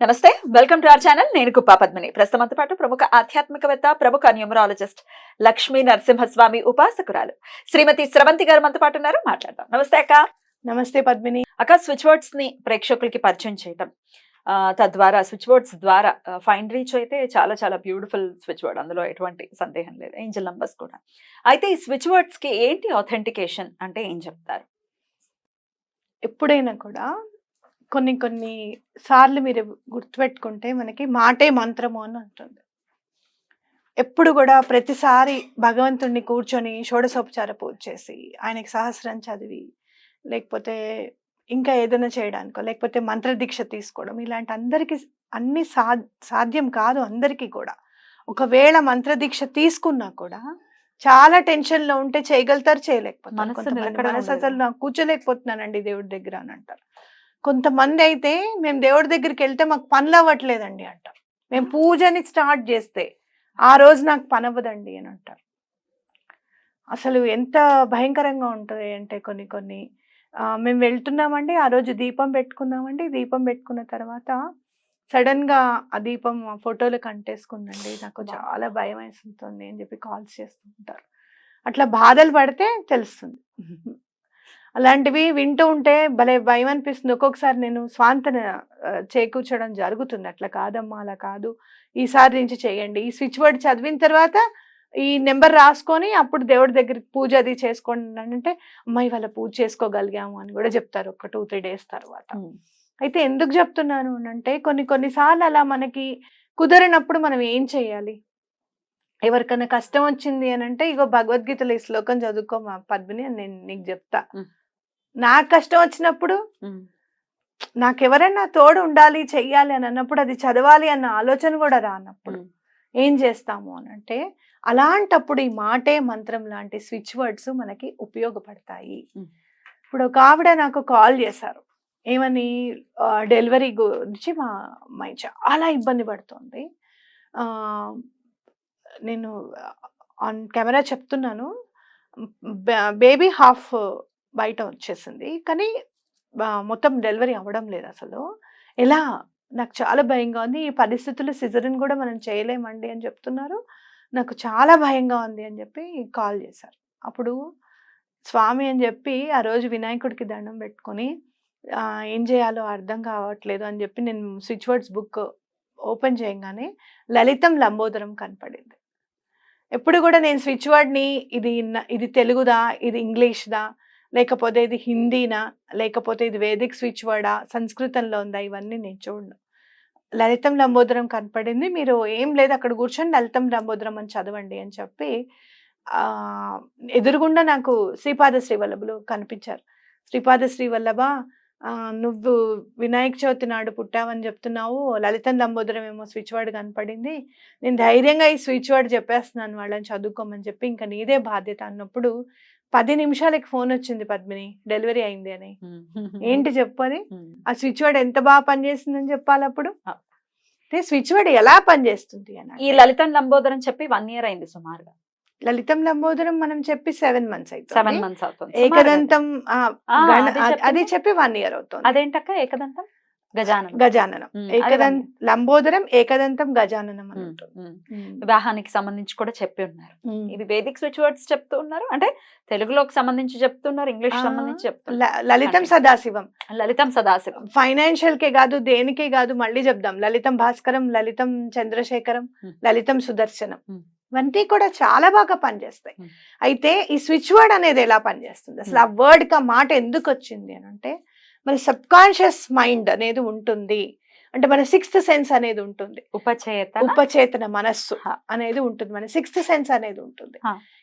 నమస్తే welcome to our channel. నేను కుప్పా పద్మిని. ప్రస్తుతంతో పాటు ప్రముఖ ఆధ్యాత్మికవేత్త ప్రముఖ న్యూమరాలజిస్ట్ లక్ష్మీ నరసింహస్వామి ఉపాసకురాలు శ్రీమతి స్రవంతి గారు మనతో పాటు ఉన్నారు. మాట్లాడదాం. నమస్తే అక్క. నమస్తే పద్మిని. అక్క స్విచ్ వర్డ్స్ని ప్రేక్షకులకి పరిచయం చేయటం తద్వారా స్విచ్ వర్డ్స్ ద్వారా ఫైన్ రీచ్ అయితే చాలా చాలా బ్యూటిఫుల్ స్విచ్ వర్డ్ అందులో ఎటువంటి సందేహం లేదు. ఏంజల్ నంబర్స్ కూడా. అయితే ఈ స్విచ్ వర్డ్స్కి ఏంటి ఆథెంటికేషన్ అంటే ఏం చెప్తారు? ఎప్పుడైనా కూడా కొన్ని కొన్ని సార్లు మీరు గుర్తుపెట్టుకుంటే మనకి మాటే మంత్రము అని ఉంటుంది ఎప్పుడు కూడా ప్రతిసారి భగవంతుణ్ణి కూర్చొని షోడశోపచార పూజ చేసి ఆయనకి సహస్రం చదివి లేకపోతే ఇంకా ఏదైనా చేయడానికో లేకపోతే మంత్రదీక్ష తీసుకోవడం ఇలాంటి అందరికీ అన్ని సా సాధ్యం కాదు అందరికీ కూడా. ఒకవేళ మంత్రదీక్ష తీసుకున్నా కూడా చాలా టెన్షన్లో ఉంటే చేయగలుగుతారు చేయలేకపోతారు. మనసు. అసలు నాకు కూర్చోలేకపోతున్నానండి దేవుడి దగ్గర అని అంటారు. కొంతమంది అయితే మేము దేవుడి దగ్గరికి వెళ్తే మాకు పనులు అవ్వట్లేదండి అంటారు మేము పూజని స్టార్ట్ చేస్తే ఆ రోజు నాకు పని అవ్వదండి అని అంటారు. అసలు ఎంత భయంకరంగా ఉంటుంది అంటే కొన్ని కొన్ని. మేము వెళ్తున్నామండి ఆ రోజు దీపం పెట్టుకున్నామండి దీపం పెట్టుకున్న తర్వాత సడన్గా ఆ దీపం ఆ ఫోటోలకు అంటేసుకుందండి నాకు. చాలా భయం వేస్తుంది అని చెప్పి కాల్స్ చేస్తుంటారు. అట్లా బాధలు పడితే తెలుస్తుంది. అలాంటివి వింటూ ఉంటే భలే భయం అనిపిస్తుంది ఒక్కొక్కసారి నేను స్వాంతన చేకూర్చడం జరుగుతుంది. అట్లా కాదమ్మా అలా కాదు. ఈసారి నుంచి చేయండి. ఈ స్విచ్ వర్డ్ చదివిన తర్వాత ఈ నెంబర్ రాసుకొని అప్పుడు దేవుడి దగ్గరికి పూజ అది చేసుకోండి అంటే అమ్మాయి వాళ్ళ పూజ చేసుకోగలిగాము అని కూడా చెప్తారు ఒక టూ త్రీ డేస్ తర్వాత. అయితే ఎందుకు చెప్తున్నాను అంటే కొన్ని కొన్నిసార్లు అలా మనకి కుదరినప్పుడు మనం ఏం చేయాలి? ఎవరికైనా కష్టం వచ్చింది అని అంటే ఇగో భగవద్గీతలో ఈ శ్లోకం చదువుకో మా పద్మిని అని నేను నీకు చెప్తా. నాకు కష్టం వచ్చినప్పుడు ఉమ్. నాకు ఎవరైనా తోడు ఉండాలి చెయ్యాలి అని అన్నప్పుడు అది చదవాలి అన్న ఆలోచన కూడా రానప్పుడు. ఏం చేస్తాము అని అంటే అలాంటప్పుడు ఈ మాటే మంత్రం లాంటి స్విచ్ వర్డ్స్ మనకి ఉపయోగపడతాయి. ఇప్పుడు ఒక ఆవిడ నాకు కాల్ చేశారు ఏమని డెలివరీ గురించి మా అమ్మాయి చాలా ఇబ్బంది పడుతుంది నేను ఆన్ కెమెరా చెప్తున్నాను బేబీ హాఫ్ బయట వచ్చేసింది. కానీ మొత్తం డెలివరీ అవ్వడం లేదు అసలు. ఎలా? నాకు చాలా భయంగా ఉంది. ఈ పరిస్థితుల్లో సిజరిన్ కూడా మనం చేయలేమండి అని చెప్తున్నారు. నాకు చాలా భయంగా ఉంది అని చెప్పి కాల్ చేశారు. అప్పుడు స్వామి అని చెప్పి ఆ రోజు వినాయకుడికి దండం పెట్టుకొని ఏం చేయాలో అర్థం కావట్లేదు అని చెప్పి నేను స్విచ్ వర్డ్స్ బుక్ ఓపెన్ చేయగానే లలితం లంబోదరం కనపడింది. ఎప్పుడు కూడా నేను స్విచ్ వర్డ్ని ఇది ఇది తెలుగుదా? ఇది ఇంగ్లీష్దా? లేకపోతే ఇది హిందీనా? లేకపోతే ఇది వేదిక్ స్విచ్ వర్డా? సంస్కృతంలో ఉందా? ఇవన్నీ నేను చూడను. లలితం లంబోదరం కనపడింది. మీరు ఏం లేదు అక్కడ కూర్చొని లలితం లంబోదరం అని చదవండి అని చెప్పి ఎదురుగుండా నాకు శ్రీపాద శ్రీవల్లభులు కనిపించారు. శ్రీపాద శ్రీవల్లభ నువ్వు వినాయక చవితి నాడు పుట్టావని చెప్తున్నావు. లలితం లంబోదరం ఏమో స్విచ్ వర్డ్ కనపడింది. నేను ధైర్యంగా ఈ స్విచ్ వర్డ్ చెప్పేస్తున్నాను వాళ్ళని చదువుకోమని చెప్పి ఇంకా నీదే బాధ్యత అన్నప్పుడు పది నిమిషాలకి ఫోన్ వచ్చింది పద్మిని. డెలివరీ అయింది అని. ఏంటి చెప్పు అది? ఉమ్. ఆ స్విచ్ వర్డ్ ఎంత బాగా పనిచేస్తుందని చెప్పాలి అప్పుడు? స్విచ్ వర్డ్ ఎలా పనిచేస్తుంది అని ఈ లలితం లంబోదరం చెప్పి వన్ ఇయర్ అయింది సుమారుగా. లలితం లంబోదరం మనం చెప్పి సెవెన్ మంత్స్ సెవెన్ అయితే మంత్స్ అవుతుంది. ఏకదంతం. అది. చెప్పి వన్ ఇయర్ అవుతుంది. అదేంటక్క ఏకదంతం? గజానం గజాననం. ఉమ్, అది ఏకదం one year. లంబోదరం ఏకదంతం గజాననం. వివాహానికి సంబంధించి కూడా చెప్పి ఉన్నారు. ఇవి వేదిక్ స్విచ్ వర్డ్స్ చెప్తూ ఉన్నారు. అంటే తెలుగులోకి సంబంధించి చెప్తున్నారు ఇంగ్లీష్ సంబంధించి చెప్తున్నారు లలితం సదాశివం. లలితం సదాశివం. ఫైనాన్షియల్ కే కాదు దేనికే కాదు మళ్ళీ చెప్దాం. లలితం భాస్కరం లలితం చంద్రశేఖరం. లలితం సుదర్శనం. ఇవన్నీ కూడా చాలా బాగా పనిచేస్తాయి. అయితే ఈ స్విచ్ వర్డ్ అనేది ఎలా పనిచేస్తుంది? అసలు ఆ వర్డ్కి మాట ఎందుకు వచ్చింది అని అంటే మన సబ్ కాన్షియస్ మైండ్ అనేది ఉంటుంది. అంటే మన సిక్స్త్ సెన్స్ అనేది ఉంటుంది. ఉపచేత ఉపచేతన మనస్సు. అనేది ఉంటుంది. మన సిక్స్త్ సెన్స్ అనేది ఉంటుంది.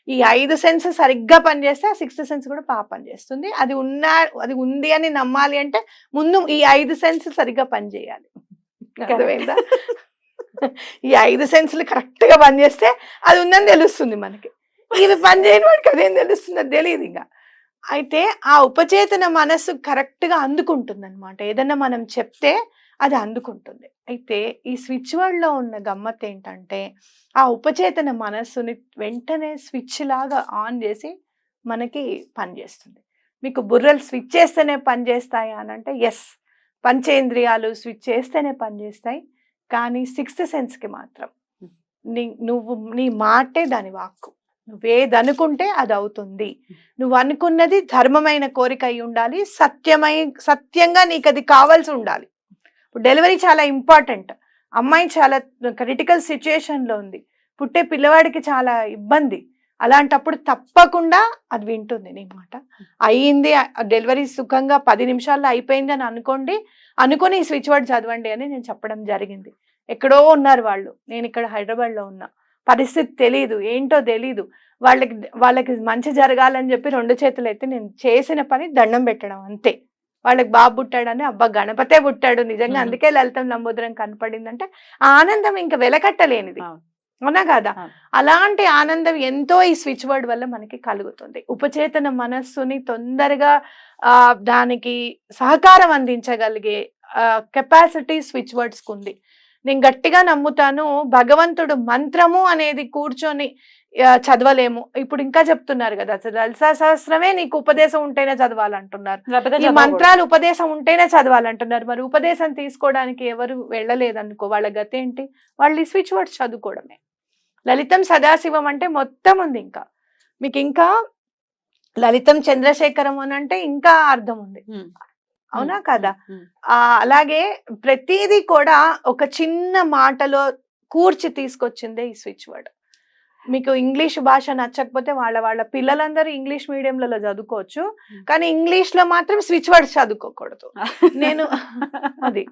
ఈ ఐదు సెన్స్ సరిగ్గా పనిచేస్తే ఆ సిక్స్త్ సెన్స్ కూడా బాగా పనిచేస్తుంది. అది ఉన్న అది ఉంది అని నమ్మాలి అంటే ముందు ఈ ఐదు సెన్స్ సరిగ్గా పనిచేయాలి. అర్థమైందా? ఈ ఐదు సెన్స్లు కరెక్ట్గా పనిచేస్తే అది ఉందని తెలుస్తుంది మనకి. ఇది పని చేయని వాడికి అదేం తెలుస్తుంది? అది తెలియదు ఇంకా. అయితే ఆ ఉపచేతన మనస్సు కరెక్ట్గా అందుకుంటుంది అనమాట ఏదన్నా మనం చెప్తే అది అందుకుంటుంది. అయితే ఈ స్విచ్ వర్డ్లో ఉన్న గమ్మత్ ఏంటంటే ఆ ఉపచేతన మనస్సుని వెంటనే స్విచ్ లాగా ఆన్ చేసి మనకి పనిచేస్తుంది మీకు బుర్రలు స్విచ్ చేస్తేనే పనిచేస్తాయా అని అంటే ఎస్ పంచేంద్రియాలు స్విచ్ చేస్తేనే పనిచేస్తాయి కానీ సిక్స్త్ సెన్స్కి మాత్రం నీ నువ్వు నీ మాటే దాని వాక్కు. నువ్వేది అనుకుంటే అది అవుతుంది నువ్వు అనుకున్నది ధర్మమైన కోరిక అయి ఉండాలి సత్యమై సత్యంగా నీకు అది కావాల్సి ఉండాలి. డెలివరీ చాలా ఇంపార్టెంట్. అమ్మాయి చాలా క్రిటికల్ సిచ్యుయేషన్లో ఉంది. పుట్టే పిల్లవాడికి చాలా ఇబ్బంది. అలాంటప్పుడు తప్పకుండా అది వింటుంది నీ మాట. అయ్యింది డెలివరీ సుఖంగా పది నిమిషాల్లో అయిపోయింది అని అనుకోండి అనుకొని ఈ స్విచ్ వర్డ్ చదవండి అని నేను చెప్పడం జరిగింది. ఎక్కడో ఉన్నారు వాళ్ళు. నేను ఇక్కడ హైదరాబాద్లో ఉన్నా. పరిస్థితి తెలియదు ఏంటో తెలీదు వాళ్ళకి వాళ్ళకి మంచి జరగాలని చెప్పి రెండు చేతులు ఎత్తి నేను చేసిన పని దండం పెట్టడం అంతే వాళ్ళకి బాబు పుట్టాడని అబ్బా గణపతే పుట్టాడు నిజంగా. అందుకే లలితం లంబోదరం కనపడిందంటే ఆ ఆనందం ఇంకా వెలకట్టలేనిది అవును. కదా. అలాంటి ఆనందం ఎంతో ఈ స్విచ్ వర్డ్ వల్ల మనకి కలుగుతుంది ఉపచేతన మనస్సుని తొందరగా ఆ దానికి సహకారం అందించగలిగే కెపాసిటీ స్విచ్ వర్డ్స్ ఉంది నేను గట్టిగా నమ్ముతాను భగవంతుడు మంత్రము అనేది కూర్చొని చదవలేము. ఇప్పుడు ఇంకా చెప్తున్నారు కదా లలితా సహస్రమే నీకు ఉపదేశం ఉంటేనే చదవాలంటున్నారు. ఈ. మంత్రాలు ఉపదేశం ఉంటేనే చదవాలంటున్నారు. మరి ఉపదేశం తీసుకోవడానికి ఎవరు వెళ్ళలేదనుకో వాళ్ళ గతి ఏంటి? వాళ్ళు ఈ స్విచ్ వర్డ్స్ చదువుకోవడమే. లలితం సదాశివం అంటే మొత్తం ఉంది ఇంకా. మీకు ఇంకా లలితం చంద్రశేఖరం అని అంటే ఇంకా అర్థం ఉంది. అవునా. కదా? అలాగే ప్రతిదీ కూడా ఒక చిన్న మాటలో కూర్చి తీసుకొచ్చిందే ఈ స్విచ్ వర్డ్. మీకు ఇంగ్లీష్ భాష నచ్చకపోతే వాళ్ళ వాళ్ళ పిల్లలందరూ ఇంగ్లీష్ మీడియంలలో చదువుకోవచ్చు. కానీ ఇంగ్లీష్లో మాత్రం స్విచ్ వర్డ్స్ చదువుకోకూడదు. నేను అది.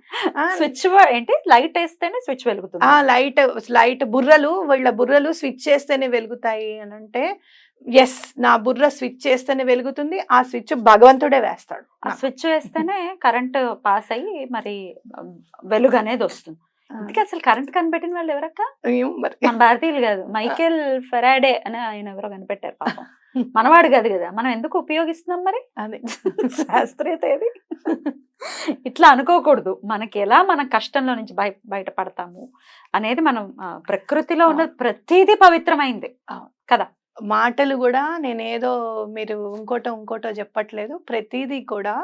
స్విచ్ ఏంటి? లైట్ వేస్తేనే స్విచ్ వెలుగుతుంది? ఆ లైట్ లైట్ బుర్రలు వీళ్ళ బుర్రలు స్విచ్ చేస్తేనే వెలుగుతాయి అని అంటే ఎస్ నా బుర్ర స్విచ్ చేస్తేనే వెలుగుతుంది ఆ స్విచ్ భగవంతుడే వేస్తాడు. ఆ స్విచ్ వేస్తేనే కరెంట్ పాస్ అయ్యి మరి వెలుగు అనేది వస్తుంది. అందుకే అసలు కరెంట్ కనిపెట్టిన వాళ్ళు ఎవరక్క? మన భారతీయులు కాదు మైకేల్ ఫెరాడే అని ఆయన ఎవరో కనిపెట్టారు పాపం. మనవాడు కాదు కదా మనం ఎందుకు ఉపయోగిస్తున్నాం మరి? అదే. శాస్త్రీయత ఏది? ఇట్లా అనుకోకూడదు. మనకి ఎలా మన కష్టంలో నుంచి బయ బయటపడతాము అనేది మనం ప్రకృతిలో ఉన్న ప్రతిదీ పవిత్రమైంది. కదా? మాటలు కూడా నేనేదో మీరు ఇంకోటో ఇంకోటో చెప్పట్లేదు ప్రతిదీ కూడా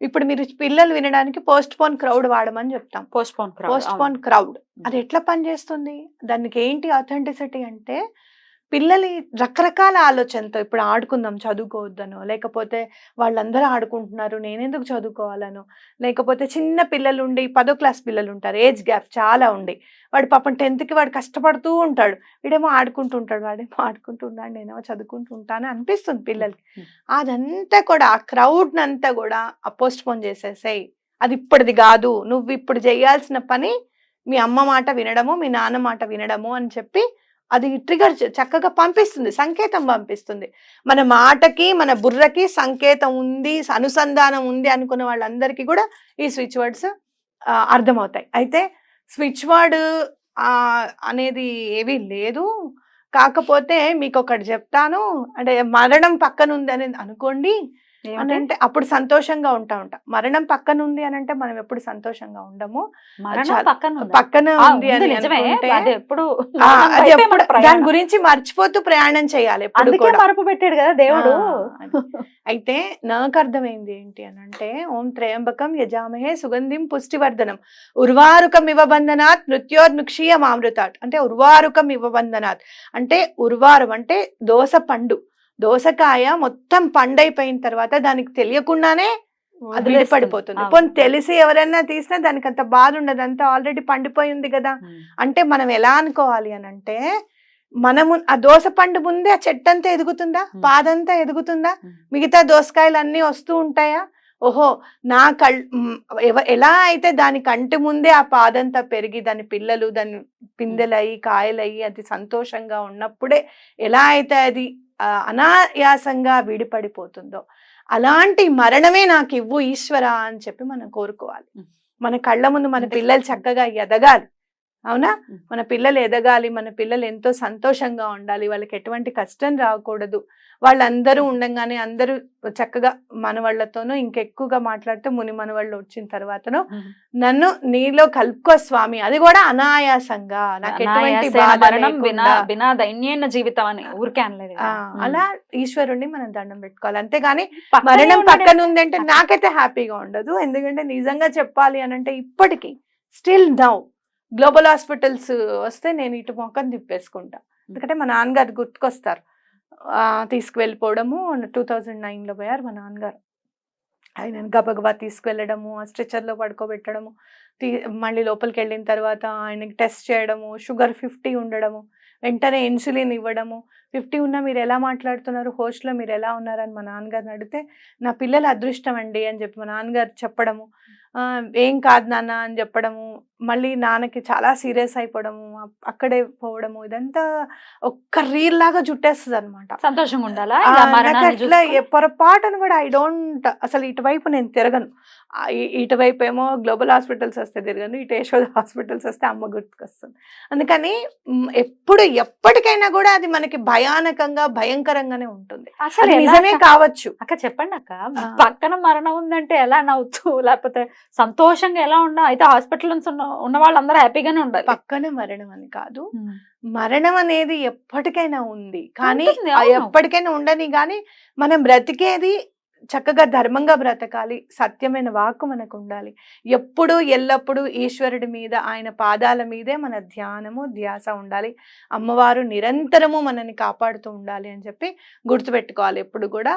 ఇప్పుడు మీరు పిల్లలు వినడానికి పోస్ట్ పోన్ క్రౌడ్ వాడమని చెప్తాం post phone post phone crowd. అది ఎట్లా పనిచేస్తుంది దానికి ఏంటి అథెంటిసిటీ అంటే పిల్లలు రకరకాల ఆలోచనతో ఇప్పుడు ఆడుకుందాం చదువుకోవద్దనో లేకపోతే వాళ్ళందరూ ఆడుకుంటున్నారు నేనెందుకు చదువుకోవాలనో లేకపోతే చిన్న పిల్లలు ఉండి పదో క్లాస్ పిల్లలు ఉంటారు ఏజ్ గ్యాప్ చాలా ఉండి వాడు పాపం టెన్త్కి వాడు కష్టపడుతూ ఉంటాడు. వీడేమో ఆడుకుంటూ ఉంటాడు వాడేమో ఆడుకుంటూ ఉన్నాడు నేనేమో చదువుకుంటూ ఉంటాను అనిపిస్తుంది పిల్లలకి. అదంతా కూడా ఆ క్రౌడ్ అంతా కూడా పోస్ట్ పోన్ చేసేసాయి. అది ఇప్పటిది కాదు నువ్వు ఇప్పుడు చేయాల్సిన పని మీ అమ్మ మాట వినడము మీ నాన్న మాట వినడము అని చెప్పి అది ట్రిగర్ చక్కగా పంపిస్తుంది సంకేతం పంపిస్తుంది. మన మాటకి మన బుర్రకి సంకేతం ఉంది అనుసంధానం ఉంది అనుకున్న వాళ్ళందరికీ కూడా ఈ స్విచ్ వర్డ్స్ అర్థమవుతాయి. అయితే స్విచ్ వర్డ్ అనేది ఏమీ లేదు. కాకపోతే మీకు ఒకటి చెప్తాను. అంటే మరణం పక్కన ఉంది అని అనుకోండి అని? అంటే అప్పుడు సంతోషంగా ఉంటా ఉంటా. మరణం పక్కన ఉంది అని అంటే మనం ఎప్పుడు సంతోషంగా ఉండము. పక్కన ఉందా? పక్కన అని అది ఎప్పుడు. దాని గురించి మర్చిపోతూ ప్రయాణం చేయాలి ఎప్పుడు మరపు పెట్టాడు కదా దేవుడు. అయితే నాకు అర్థమైంది ఏంటి అని అంటే ఓం త్రయంబకం యజామహే సుగంధిం పుష్టివర్ధనం. ఉర్వారుకం ఇవ్వబంధనాత్ మృత్యోర్నుక్షీయ మామృతాత్ అంటే ఉర్వారుకం ఇవ్వబంధనాత్ అంటే ఉర్వారం అంటే దోస పండు. దోసకాయ మొత్తం పండైపోయిన తర్వాత దానికి తెలియకుండానే అది అవును. పోనీ తెలిసి ఎవరైనా తీసినా దానికి అంత బాధ ఉండదు అంతా ఆల్రెడీ పండిపోయి ఉంది కదా. అంటే మనం ఎలా అనుకోవాలి అని అంటే మనము ఆ దోస పండు ముందే ఆ చెట్టు అంతా ఎదుగుతుందా. పాదంతా ఎదుగుతుందా. మిగతా దోసకాయలు అన్నీ వస్తూ ఉంటాయా ఓహో నా కళ్ ఎలా అయితే దాని కంటి ముందే ఆ పాదంతా పెరిగి దాని పిల్లలు దాని పిందెలయ్యి కాయలయ్యి అది సంతోషంగా ఉన్నప్పుడే ఎలా అయితే అది అనాయాసంగా విడిపడిపోతుందో. అలాంటి మరణమే నాకు ఇవ్వు ఈశ్వర అని చెప్పి మనం కోరుకోవాలి. మన కళ్ళ ముందు మన పిల్లలు చక్కగా ఎదగాలి. అవునా. మన పిల్లలు ఎదగాలి మన పిల్లలు ఎంతో సంతోషంగా ఉండాలి వాళ్ళకి ఎటువంటి కష్టం రాకూడదు. వాళ్ళందరూ ఉండంగానే అందరూ చక్కగా మనవాళ్ళతోనూ ఇంకెక్కువగా మాట్లాడితే ముని మనవాళ్ళు వచ్చిన తర్వాతను నన్ను నీలో కలుపుకో స్వామి. అది కూడా అనాయాసంగా. నాకు ఎటువంటి జీవితం అని ఊరికే అనలేదు. అలా ఈశ్వరుణ్ణి మనం దండం పెట్టుకోవాలి. అంతేగాని మరణం. పక్కన ఉందంటే నాకైతే హ్యాపీగా ఉండదు. ఎందుకంటే నిజంగా చెప్పాలి అని అంటే ఇప్పటికీ స్టిల్ నౌ గ్లోబల్ హాస్పిటల్స్ వస్తే నేను ఇటు మొక్కను తిప్పేసుకుంటా. ఎందుకంటే మా నాన్నగారు గుర్తుకొస్తారు. తీసుకువెళ్ళిపోవడము టూ థౌజండ్ నైన్లో పోయారు మా నాన్నగారు. ఆయన గబగబా తీసుకువెళ్ళడము ఆ స్ట్రెచర్లో పడుకోబెట్టడము తీ మళ్ళీ లోపలికి వెళ్ళిన తర్వాత ఆయనకి టెస్ట్ చేయడము షుగర్ ఫిఫ్టీ ఉండడము వెంటనే ఇన్సులిన్ ఇవ్వడము. ఫిఫ్టీ ఉన్నా మీరు ఎలా మాట్లాడుతున్నారు హోస్ట్లో మీరు ఎలా ఉన్నారని మా నాన్నగారిని అడిగితే నా పిల్లల అదృష్టం అండి అని చెప్పి మా నాన్నగారు చెప్పడము. "ఆ, ఏం కాదు నాన్న అని చెప్పడము మళ్ళీ నాన్నకి చాలా సీరియస్ అయిపోవడము అక్కడే పోవడము ఇదంతా ఒక్క రీల్ లాగా చుట్టేస్తుంది అనమాట సంతోషంగా ఉండాలా? నాకు అట్లా పొరపాటును కూడా ఐ డోంట్ అసలు ఇటువైపు నేను తిరగను. ఇటువైపు ఏమో గ్లోబల్ హాస్పిటల్స్ వస్తే తిరగను ఇటు యశోద హాస్పిటల్స్ వస్తే అమ్మ గుర్తుకొస్తుంది. అందుకని ఎప్పుడు ఎప్పటికైనా కూడా అది మనకి భయానకంగా భయంకరంగానే ఉంటుంది. అసలు నిజమే? కావచ్చు. అక్క చెప్పండి అక్క. పక్కన మరణం ఉందంటే ఎలా నవ్వుతూ లేకపోతే సంతోషంగా ఎలా ఉండా అయితే హాస్పిటల్ నుంచి ఉన్న ఉన్న వాళ్ళందరూ హ్యాపీగానే ఉండాలి. పక్కన మరణం అని కాదు. మరణం అనేది ఎప్పటికైనా ఉంది. కానీ. ఎప్పటికైనా ఉండని కానీ మనం బ్రతికేది చక్కగా ధర్మంగా బ్రతకాలి. సత్యమైన వాక్కు మనకు ఉండాలి. ఎప్పుడు ఎల్లప్పుడూ ఈశ్వరుడి మీద ఆయన పాదాల మీదే మన ధ్యానము ధ్యాస ఉండాలి. అమ్మవారు నిరంతరము మనని కాపాడుతూ ఉండాలి అని చెప్పి గుర్తుపెట్టుకోవాలి ఎప్పుడు కూడా.